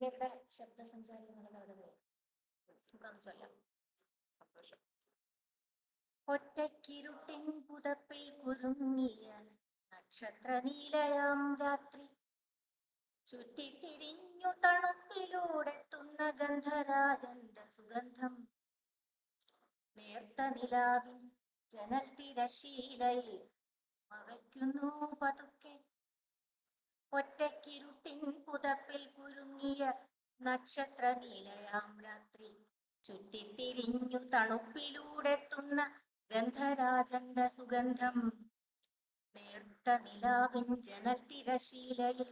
ഇവരുടെ ശബ്ദസഞ്ചാരി എന്നുള്ള എന്ന് കേൾക്കാം നമുക്കത് ചൊല്ലാം ഒറ്റക്കിരുട്ടിൻ പുതപ്പിൽ കുരുങ്ങിയ നക്ഷത്ര നീലയാം രാത്രി. ചുറ്റിത്തിരിഞ്ഞു തണുപ്പിലൂടെത്തുന്ന ഗന്ധരാജന്റെ സുഗന്ധം. നേർത്ത നിലാവിൻ ജനൽ തിരശീലയിൽ മവയ്ക്കുന്നു പതുക്കെ. ഒറ്റക്കിരുട്ടിൻ പുതപ്പിൽ കുരുങ്ങിയ നക്ഷത്ര നീലയാം രാത്രി. ചുറ്റിത്തിരിഞ്ഞു തണുപ്പിലൂടെത്തുന്ന ഗന്ധരാജന്റെ സുഗന്ധം. നേർത്ത നിലാവിൻ ജനൽ തിരശീലയിൽ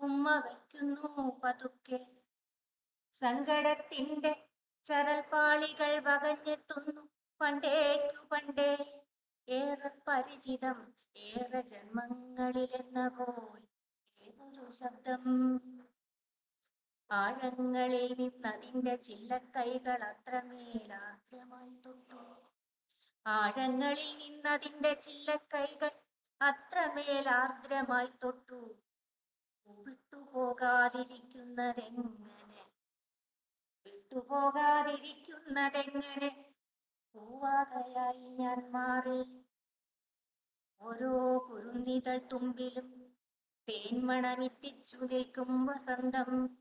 ഉമ്മ വയ്ക്കുന്നു പതുക്കെ. സങ്കടത്തിന്റെ ചരൽപാളികൾ വകഞ്ഞെത്തുന്നു പണ്ടേക്കു പണ്ടേ. ഏറെ പരിചിതം ഏറെ ജന്മങ്ങളിലെന്ന പോൽ ശബ്ദം. ആഴങ്ങളിൽ നിന്നതിന്റെ ചില്ലക്കൈകൾ അത്രമേൽ ആർദ്രമായി തൊട്ടു. ആഴങ്ങളിൽ നിന്നതിന്റെ ചില്ലക്കൈകൾ അത്രമേൽ ആർദ്രമായി തൊട്ടു. വിട്ടുപോകാതിരിക്കുന്നതെങ്ങനെ? വിട്ടുപോകാതിരിക്കുന്നതെങ്ങനെ? പൂവാകയായി ഞാൻ മാറി. ഓരോ കുറുന്നിതൾ തുമ്പിലും തേന്മണമിറ്റിച്ചു നിൽക്കും വസന്തം.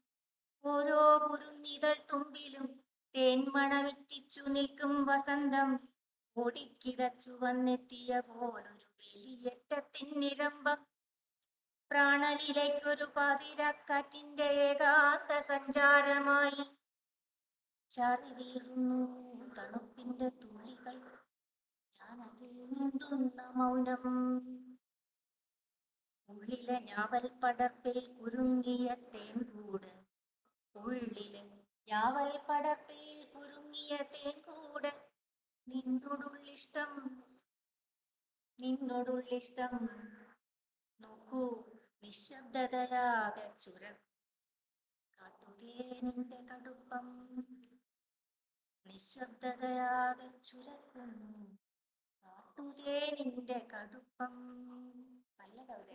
ഓരോ കുരുന്നിതൾ തുമ്പിലും തേന്മണമിറ്റിച്ചു നിൽക്കും വസന്തം. ഓടിക്കിതച്ചു വന്നെത്തിയ പോലൊരു വലിയറ്റത്തിനിരമ്പം പ്രാണലിലേക്കൊരു പതിരക്കാറ്റിന്റെ ഏകാന്ത സഞ്ചാരമായി. ചാറി വീഴുന്നു തണുപ്പിന്റെ തുള്ളികൾ. ഞാൻ അതിൽ നീന്തുന്ന മൗനം. ഉള്ളിലെ ഞാവൽ പടർപ്പിൽ കുരുങ്ങിയ തേൻകൂട്. ഉള്ളിലെ ഞാവൽ പടർപ്പിൽ കുരുങ്ങിയ തേൻകൂട്. നിന്നോടുള്ളിഷ്ടം നിന്നോടുള്ളിഷ്ടം. നോക്കൂ നിശബ്ദതയാകെ ചുരക്കും. കാട്ടുതേനിന്റെ കടുപ്പം. നിശബ്ദതയാകെ ചുരക്കുന്നു കാട്ടുതേനിന്റെ കടുപ്പം. നല്ല കവിത